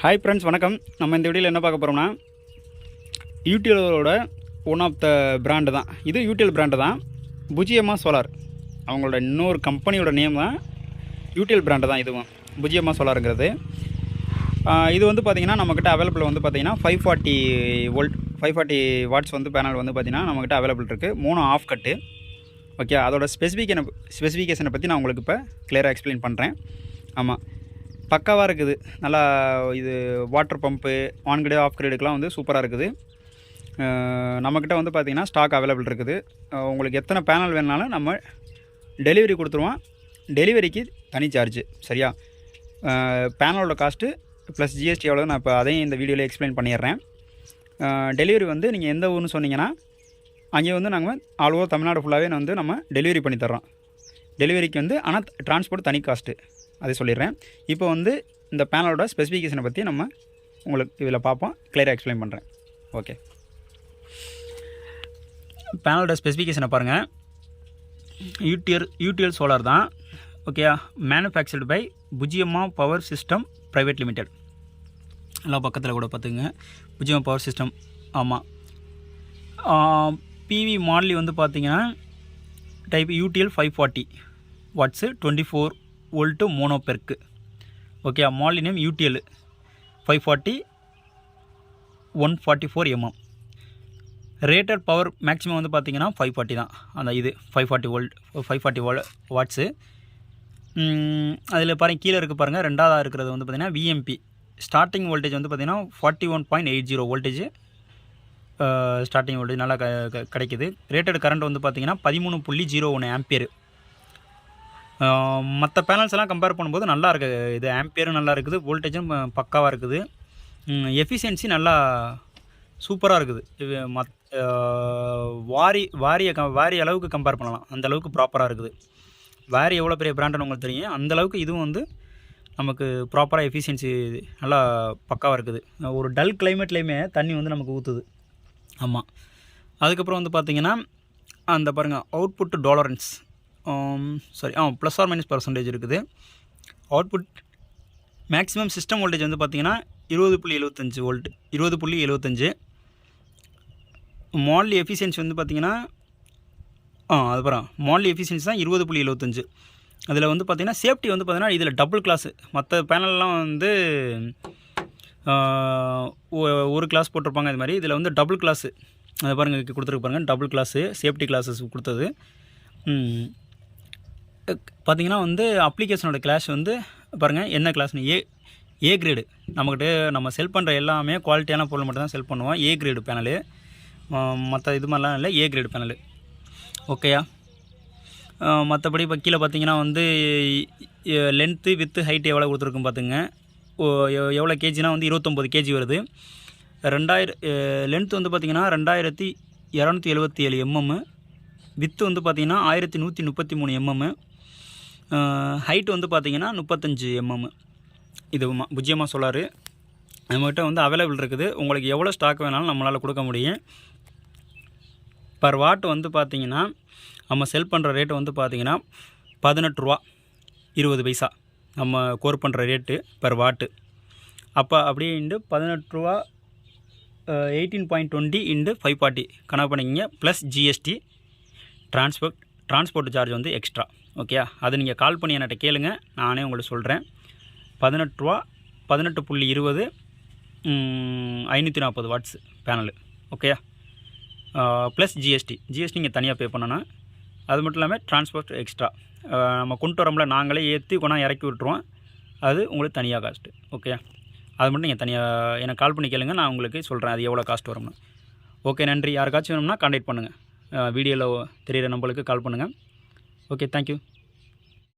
Hi friends வணக்கம். நம்ம இந்த வீடியோவில் என்ன பார்க்க போகிறோம்னா யூடிஎலோட ஒன் ஆஃப் த பிராண்டு தான். இது யூடிஎல் பிராண்டு தான். புஜியம்மா சோலார் அவங்களோட இன்னொரு கம்பெனியோட நேம் தான் யூடிஎல் பிராண்டு தான் இதுவும். புஜியம்மா சோலாருங்கிறது இது வந்து பார்த்திங்கன்னா நம்மக்கிட்ட அவைலபிள் வந்து பார்த்திங்கன்னா five forty volt five forty watts வந்து பேனல் வந்து பார்த்திங்கன்னா நம்மக்கிட்ட அவைலபிள் இருக்குது மூணு ஆஃப் கட்டு ஓகே அதோட ஸ்பெசிஃபிகேஷனை ஸ்பெசிஃபிகேஷனை பற்றி நான் உங்களுக்கு இப்போ கிளியராக எக்ஸ்பிளைன் பண்ணுறேன் ஆமாம் பக்காவாக இருக்குது. நல்லா இது water pump on grade of கிரேடுக்கெலாம் வந்து சூப்பராக இருக்குது. நம்மக்கிட்ட வந்து பார்த்திங்கன்னா ஸ்டாக் அவைலபிள் இருக்குது. உங்களுக்கு எத்தனை பேனல் வேணுனாலும் நம்ம டெலிவரி கொடுத்துருவோம். டெலிவரிக்கு தனி சார்ஜ் சரியா? பேனலோட காஸ்ட்டு ப்ளஸ் ஜிஎஸ்டி எவ்வளோ நான் இப்போ அதையும் இந்த வீடியோவில் எக்ஸ்பிளைன் பண்ணிடுறேன். டெலிவரி வந்து நீங்கள் எந்த ஊர்னு சொன்னீங்கன்னா அங்கே வந்து நாங்கள் ஆல் ஓவர் தமிழ்நாடு ஃபுல்லாகவே வந்து நம்ம டெலிவரி பண்ணி தர்றோம். டெலிவரிக்கு வந்து ஆனால் டிரான்ஸ்போர்ட் தனி காஸ்ட்டு அதை சொல்லிடுறேன். இப்போ வந்து இந்த பேனலோட ஸ்பெசிஃபிகேஷனை பற்றி நம்ம உங்களுக்கு இதில் பார்ப்போம். கிளியராக எக்ஸ்பிளைன் பண்ணுறேன் ஓகே பேனலோட ஸ்பெசிஃபிகேஷனை பாருங்கள் யூடிஎல் யூடிஎல் சோலார் தான். Okay manufactured by Fujiyama power system private limited எல்லாம் பக்கத்தில் கூட பார்த்துங்க புஜியம்மா பவர் சிஸ்டம் ஆமாம் பிவி மாடலி வந்து பார்த்திங்கன்னா type UTL five forty watts twenty four volt mono perc okay மாலி name UTL five forty one forty four MM rated power maximum வந்து பார்த்தீங்கன்னா five forty தான். அந்த இது five forty volt five forty volt watts அதில் பாருங்கள் கீழே இருக்குது பாருங்கள் ரெண்டாவதாக இருக்கிறது வந்து பார்த்திங்கன்னா விஎம்பி ஸ்டார்டிங் வோல்டேஜ் வந்து பார்த்திங்கன்னா forty one point eight zero voltage starting voltage நல்லா க க- கிடைக்குது. ரேட்டட் கரண்ட் வந்து பார்த்திங்கன்னா பதிமூணு புள்ளி ஜீரோ ஒன்று ஆம்பியர் மற்ற பேனல்ஸ் எல்லாம் கம்பேர் பண்ணும்போது நல்லா இருக்குது இது ஆம்பியரும் நல்லா இருக்குது வோல்டேஜும் பக்காவாக இருக்குது. எஃபிஷியன்சி நல்லா சூப்பராக இருக்குது. இது மத் வாரி வாரிய க வாரி அளவுக்கு கம்பேர் பண்ணலாம். அந்த அளவுக்கு ப்ராப்பராக இருக்குது. வாரி எவ்வளோ பெரிய பிராண்டுன்னு உங்களுக்கு தெரியும். அந்த அளவுக்கு இதுவும் வந்து நமக்கு ப்ராப்பராக எஃபிஷியன்சி நல்லா பக்காவாக இருக்குது. ஒரு டல் கிளைமேட்லேயுமே தண்ணி வந்து நமக்கு ஊற்றுது ஆமாம் அதுக்கப்புறம் வந்து பார்த்திங்கன்னா அந்த பாருங்கள் output tolerance sorry uh plus or minus percentage இருக்குது. அவுட்புட் மேக்ஸிமம் சிஸ்டம் வோல்டேஜ் வந்து பார்த்திங்கன்னா இருபது புள்ளி எழுபத்தஞ்சு வோல்ட் இருபது புள்ளி எழுபத்தஞ்சு மாடல் எஃபிஷியன்சி வந்து பார்த்திங்கன்னா ஆ அது பரம் மாடல் எஃபிஷியன்சி தான் இருபது புள்ளி எழுபத்தஞ்சு அதில் வந்து பார்த்திங்கன்னா சேஃப்டி வந்து பார்த்திங்கன்னா இதில் டபுள் கிளாஸு மற்ற பேனல்லாம் வந்து ஒரு கிளாஸ் போட்டிருப்பாங்க இது மாதிரி. இதில் வந்து டபுள் கிளாஸு அதை பாருங்கள் கொடுத்துருக்கு பாருங்கள் டபுள் கிளாஸு சேஃப்டி கிளாஸஸ் கொடுத்தது. பார்த்தீங்கன்னா வந்து அப்ளிகேஷனோட கிளாஸ் வந்து பாருங்கள் என்ன கிளாஸ்னு ஏ ஏ கிரேடு நம்மக்கிட்ட நம்ம செல் பண்ணுற எல்லாமே குவாலிட்டியான பொருள் மட்டும் தான் செல் பண்ணுவோம் ஏ கிரேடு பேனலு மற்ற இது மாதிரிலாம் இல்லை ஏ கிரேடு பேனலு ஓகேயா மற்றபடி இப்போ கீழே பார்த்தீங்கன்னா வந்து லென்த்து வித்து ஹைட் எவ்வளோ கொடுத்துருக்கும் பார்த்துங்க ஓ எவ்- எவ்வளோ கேஜினா வந்து இருபத்தொம்போது கேஜி வருது. ரெண்டாயிரம் லென்த் வந்து பார்த்திங்கன்னா ரெண்டாயிரத்தி இரநூத்தி எழுபத்தி ஏழு எம்எம்மு வித்து வந்து பார்த்திங்கன்னா ஆயிரத்தி நூற்றி முப்பத்தி மூணு எம்எம்மு ஹைட் வந்து பார்த்திங்கன்னா முப்பத்தஞ்சு எம்எம் இது ம- புஜ்ஜியமாக சொல்லாரு. நம்மகிட்ட வந்து அவைலபிள் இருக்குது. உங்களுக்கு எவ்வளோ ஸ்டாக் வேணாலும் நம்மளால் கொடுக்க முடியும். பர் வாட் வந்து பார்த்திங்கன்னா நம்ம செல் பண்ணுற ரேட்டு வந்து பார்த்திங்கன்னா பதினெட்டு ரூபா இருபது பைசா நம்ம கோர் பண்ணுற ரேட்டு பர் வாட்டு அப்போ அப்படின்ட்டு பதினெட்டு ரூபா eighteen point twenty into five forty கணக்கு பண்ணிக்கிங்க. Plus GST transport transport charge வந்து எக்ஸ்ட்ரா ஓகே அது நீங்கள் கால் பண்ணி என்கிட்ட கேளுங்க. நானே உங்களுக்கு சொல்கிறேன் பதினெட்டு ரூபா பதினெட்டு புள்ளி இருபது ஐநூற்றி நாற்பது வாட்ஸ் பேனலு ஓகேயா? ப்ளஸ் ஜிஎஸ்டி ஜிஎஸ்டி நீங்கள் தனியாக பே பண்ணணும். அது மட்டும் இல்லாமல் டிரான்ஸ்போர்ட் எக்ஸ்ட்ரா நம்ம கொண்டு வரோம்ல நாங்களே ஏற்றி கொண்டா இறக்கி விட்ருவோம் அது உங்களுக்கு தனியாக காஸ்ட்டு ஓகே அது மட்டும் நீங்கள் தனியாக எனக்கு கால் பண்ணி கேளுங்க. நான் உங்களுக்கு சொல்கிறேன் அது எவ்வளோ காஸ்ட் வரும்னு. ஓகே நன்றி. யாருக்காச்சும் வேணும்னா கான்டாக்ட் பண்ணுங்கள் வீடியோவில் தெரியிற நம்பருக்கு கால் பண்ணுங்கள் ஓகே தேங்க்யூ